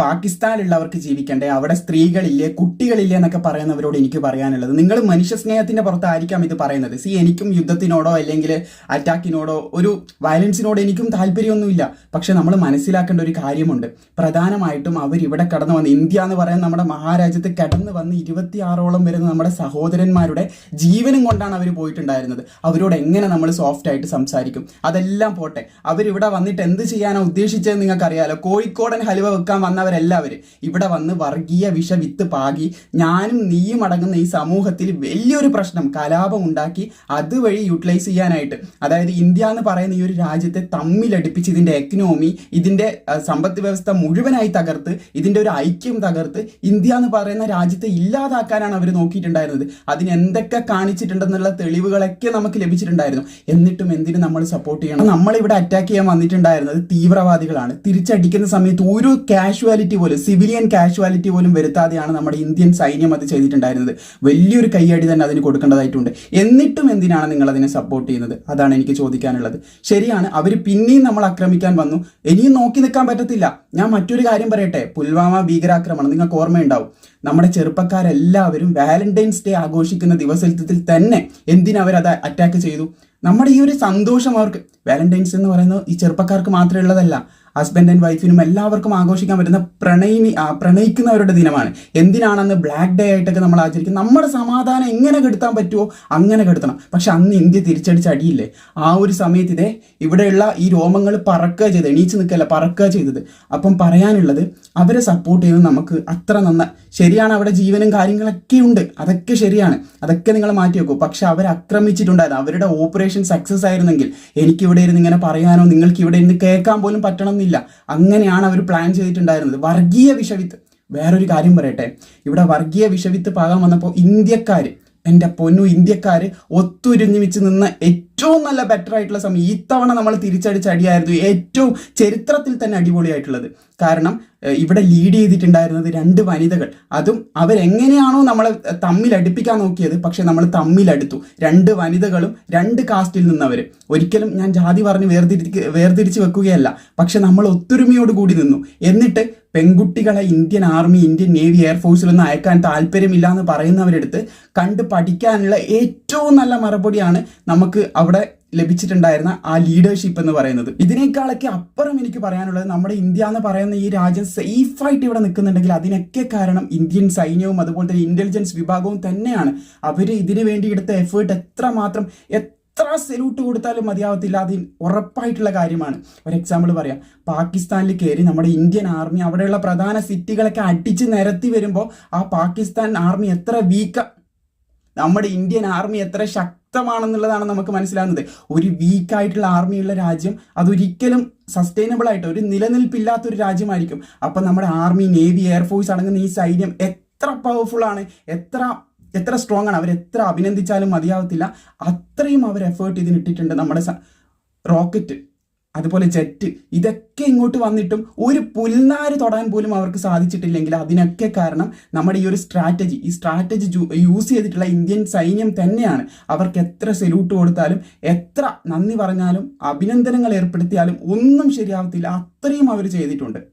പാകിസ്ഥാനിലുള്ളവർക്ക് ജീവിക്കണ്ടേ? അവിടെ സ്ത്രീകളില്ലേ കുട്ടികളില്ലേ എന്നൊക്കെ പറയുന്നവരോട് എനിക്ക് പറയാനുള്ളത്. നിങ്ങൾ മനുഷ്യ സ്നേഹത്തിന്റെ പുറത്തായിരിക്കാം ഇത് പറയുന്നത്. സി എനിക്കും യുദ്ധത്തിനോടോ അല്ലെങ്കിൽ അറ്റാക്കിനോടോ ഒരു വയലൻസിനോടോ എനിക്കും താല്പര്യമൊന്നുമില്ല. പക്ഷെ നമ്മൾ മനസ്സിലാക്കേണ്ട ഒരു കാര്യമുണ്ട്. പ്രധാനമായിട്ടും അവർ ഇവിടെ കടന്നു വന്ന് ഇന്ത്യ എന്ന് പറയുന്ന നമ്മുടെ മഹാരാജ്യത്ത് കടന്നു വന്ന് ഇരുപത്തിയാറോളം വരുന്ന നമ്മുടെ സഹോദരന്മാരുടെ ജീവനും കൊണ്ടാണ് അവർ പോയിട്ടുണ്ടായിരുന്നത്. അവരോട് എങ്ങനെ നമ്മൾ സോഫ്റ്റ് ആയിട്ട് സംസാരിക്കും? അതെല്ലാം പോട്ടെ. അവരിവിടെ വന്നിട്ട് എന്ത് ചെയ്യാനാണ് ഉദ്ദേശിച്ചത് നിങ്ങൾക്കറിയാലോ? കോഴിക്കോടൻ ഹലുവ വെക്കാൻ വന്നവരെല്ലാവരും ഇവിടെ വന്ന് വർഗീയ വിഷ വിത്ത് പാകി ഞാനും നീയും അടങ്ങുന്ന ഈ സമൂഹത്തിൽ വലിയൊരു പ്രശ്നം കലാപം ഉണ്ടാക്കി അതുവഴി യൂട്ടിലൈസ് ചെയ്യാനായിട്ട്. അതായത് ഇന്ത്യ എന്ന് പറയുന്ന ഈ ഒരു രാജ്യത്തെ തമ്മിലടിപ്പിച്ച് ഇതിന്റെ എക്കണോമി ഇതിന്റെ സമ്പദ് വ്യവസ്ഥ മുഴുവനായി തകർത്ത് ഇതിന്റെ ഒരു ഐക്യം തകർത്ത് ഇന്ത്യ എന്ന് പറയുന്ന രാജ്യത്തെ ഇല്ലാതാക്കാനാണ് അവർ നോക്കിയിട്ടുണ്ടായിരുന്നത്. അതിന് എന്തൊക്കെ കാണിച്ചിട്ടുണ്ടെന്നുള്ള തെളിവുകളൊക്കെ നമുക്ക് ലഭിച്ചിട്ടുണ്ടായിരുന്നു. എന്നിട്ടും എന്തിനും നമ്മൾ സപ്പോർട്ട് ചെയ്യണം? നമ്മളിവിടെ അറ്റാക്ക് ചെയ്യാൻ വന്നിട്ടുണ്ടായിരുന്നത് തീവ്രവാദികളാണ്. തിരിച്ചടിക്കുന്ന സമയത്ത് ഒരു കാഷ്വാലിറ്റി പോലും സിവിലിയൻ കാഷ്വാലിറ്റി പോലും വരുത്താതെയാണ് നമ്മുടെ ഇന്ത്യൻ സൈന്യം അത് ചെയ്തിട്ടുണ്ടായിരുന്നത്. വലിയൊരു കയ്യടി തന്നെ അതിന് കൊടുക്കേണ്ടതായിട്ടുണ്ട്. എന്നിട്ടും എന്തിനാണ് നിങ്ങൾ അതിനെ സപ്പോർട്ട് ചെയ്യുന്നത്? അതാണ് എനിക്ക് ചോദിക്കാനുള്ളത്. ശരിയാണ് അവർ പിന്നെയും നമ്മൾ ആക്രമിക്കാൻ വന്നു. ഇനിയും നോക്കി നിൽക്കാൻ പറ്റത്തില്ല. ഞാൻ മറ്റൊരു കാര്യം പറയട്ടെ. പുൽവാമ ഭീകരാക്രമണം നിങ്ങൾക്ക് ഓർമ്മയുണ്ടാവും. നമ്മുടെ ചെറുപ്പക്കാരെല്ലാവരും വാലന്റൈൻസ് ഡേ ആഘോഷിക്കുന്ന ദിവസത്തിൽ തന്നെ എന്തിനവരത് അറ്റാക്ക് ചെയ്തു? നമ്മുടെ ഈ ഒരു സന്തോഷം അവർക്ക് വാലന്റൈൻസ് എന്ന് പറയുന്നത് ഈ ചെറുപ്പക്കാർക്ക് മാത്രമേ ഉള്ളതല്ല. ഹസ്ബൻഡ് ആൻഡ് വൈഫിനും എല്ലാവർക്കും ആഘോഷിക്കാൻ പറ്റുന്ന പ്രണയിനി പ്രണയിക്കുന്നവരുടെ ദിനമാണ്. എന്തിനാണെന്ന് ബ്ലാക്ക് ഡേ ആയിട്ടൊക്കെ നമ്മൾ ആചരിക്കും. നമ്മുടെ സമാധാനം എങ്ങനെ കെടുത്താൻ പറ്റുമോ അങ്ങനെ കെടുത്തണം. പക്ഷെ അന്ന് ഇന്ത്യ തിരിച്ചടിച്ച് അടിയില്ലേ? ആ ഒരു സമയത്ത് ഇതേ ഇവിടെയുള്ള ഈ രോമങ്ങൾ പറക്കുക ചെയ്ത് എണീച്ച് നിൽക്കല്ല പറക്കുക ചെയ്തത്. അപ്പം പറയാനുള്ളത് അവരെ സപ്പോർട്ട് ചെയ്യുന്നത് നമുക്ക് അത്ര നന്ന ശരിയാണ് അവിടെ ജീവനും കാര്യങ്ങളൊക്കെ ഉണ്ട്. അതൊക്കെ ശരിയാണ്. അതൊക്കെ നിങ്ങൾ മാറ്റി വെക്കും. പക്ഷെ അവർ ആക്രമിച്ചിട്ടുണ്ടായിരുന്നു അവരുടെ ഓപ്പറേഷൻ സക്സസ് ആയിരുന്നെങ്കിൽ എനിക്കിവിടെ ഇരുന്ന് ഇങ്ങനെ പറയാനോ നിങ്ങൾക്ക് ഇവിടെ ഇരുന്ന് കേൾക്കാൻ പോലും പറ്റണമെന്നില്ല. അങ്ങനെയാണ് അവർ പ്ലാൻ ചെയ്തിട്ടുണ്ടായിരുന്നത്. വർഗീയ വിഷവിത്ത്. വേറൊരു കാര്യം പറയട്ടെ. ഇവിടെ വർഗീയ വിഷവിത്ത് പാകാൻ വന്നപ്പോൾ ഇന്ത്യക്കാർ എന്റെ പൊന്നു ഇന്ത്യക്കാർ ഒത്തൊരുമിച്ച് നിന്ന ഏറ്റവും നല്ല ബെറ്റർ ആയിട്ടുള്ള സമയം ഈ തവണ നമ്മൾ തിരിച്ചടിച്ച അടിയായിരുന്നു ഏറ്റവും ചരിത്രത്തിൽ തന്നെ അടിപൊളിയായിട്ടുള്ളത്. കാരണം ഇവിടെ ലീഡ് ചെയ്തിട്ടുണ്ടായിരുന്നത് രണ്ട് വനിതകൾ. അതും അവരെങ്ങനെയാണോ നമ്മൾ തമ്മിൽ അടുപ്പിക്കാൻ നോക്കിയത് പക്ഷെ നമ്മൾ തമ്മിലടുത്തു. രണ്ട് വനിതകളും രണ്ട് കാസ്റ്റിൽ നിന്നവർ ഒരിക്കലും ഞാൻ ജാതി പറഞ്ഞ് വേർതിരിച്ച് വേർതിരിച്ച് വെക്കുകയല്ല. പക്ഷെ നമ്മൾ ഒത്തൊരുമയോട് കൂടി നിന്നു. എന്നിട്ട് പെൺകുട്ടികളെ ഇന്ത്യൻ ആർമി ഇന്ത്യൻ നേവി എയർഫോഴ്സിലൊന്നും അയക്കാൻ താല്പര്യമില്ല എന്ന് പറയുന്നവരെടുത്ത് കണ്ട് പഠിക്കാനുള്ള ഏറ്റവും നല്ല മറുപടിയാണ് നമുക്ക് അവിടെ ലഭിച്ചിട്ടുണ്ടായിരുന്ന ആ ലീഡർഷിപ്പ് എന്ന് പറയുന്നത്. ഇതിനേക്കാളൊക്കെ അപ്പുറം എനിക്ക് പറയാനുള്ളത് നമ്മുടെ ഇന്ത്യ എന്ന് പറയുന്ന ഈ രാജ്യം സേഫായിട്ട് ഇവിടെ നിൽക്കുന്നുണ്ടെങ്കിൽ അതിനൊക്കെ കാരണം ഇന്ത്യൻ സൈന്യവും അതുപോലെ തന്നെ ഇന്റലിജൻസ് വിഭാഗവും തന്നെയാണ്. അവർ ഇതിനു വേണ്ടി എടുത്ത എഫേർട്ട് എത്രമാത്രം എത്ര സെല്യൂട്ട് കൊടുത്താലും മതിയാവത്തില്ല. അത് ഉറപ്പായിട്ടുള്ള കാര്യമാണ്. ഒരു എക്സാമ്പിൾ പറയാം. പാകിസ്ഥാനിൽ കയറി നമ്മുടെ ഇന്ത്യൻ ആർമി അവിടെയുള്ള പ്രധാന സിറ്റികളൊക്കെ അടിച്ച് നിരത്തി വരുമ്പോൾ ആ പാകിസ്ഥാൻ ആർമി എത്ര വീക്ക നമ്മുടെ ഇന്ത്യൻ ആർമി എത്ര ശക്തമാണെന്നുള്ളതാണ് നമുക്ക് മനസ്സിലാകുന്നത് ഒരു വീക്കായിട്ടുള്ള ആർമിയുള്ള രാജ്യം അതൊരിക്കലും സസ്റ്റൈനബിൾ ആയിട്ട് ഒരു നിലനിൽപ്പില്ലാത്തൊരു രാജ്യമായിരിക്കും. അപ്പം നമ്മുടെ ആർമി നേവി എയർഫോഴ്സ് അടങ്ങുന്ന ഈ സൈന്യം എത്ര പവർഫുൾ ആണ് എത്ര എത്ര സ്ട്രോങ് ആണ് അവർ എത്ര അഭിനന്ദിച്ചാലും മതിയാവത്തില്ല. അത്രയും അവർ എഫേർട്ട് ഇതിനിട്ടിട്ടുണ്ട് നമ്മുടെ റോക്കറ്റ് അതുപോലെ ജെറ്റ് ഇതൊക്കെ ഇങ്ങോട്ട് വന്നിട്ടും ഒരു പുൽനാര് തൊടാൻ പോലും അവർക്ക് സാധിച്ചിട്ടില്ലെങ്കിൽ അതിനൊക്കെ കാരണം നമ്മുടെ ഈ ഒരു സ്ട്രാറ്റജി ഈ സ്ട്രാറ്റജി യൂസ് ചെയ്തിട്ടുള്ള ഇന്ത്യൻ സൈന്യം തന്നെയാണ്. അവർക്ക് എത്ര സെല്യൂട്ട് കൊടുത്താലും എത്ര നന്ദി പറഞ്ഞാലും അഭിനന്ദനങ്ങൾ ഏർപ്പെടുത്തിയാലും ഒന്നും ശരിയാവത്തില്ല. അത്രയും അവർ ചെയ്തിട്ടുണ്ട്.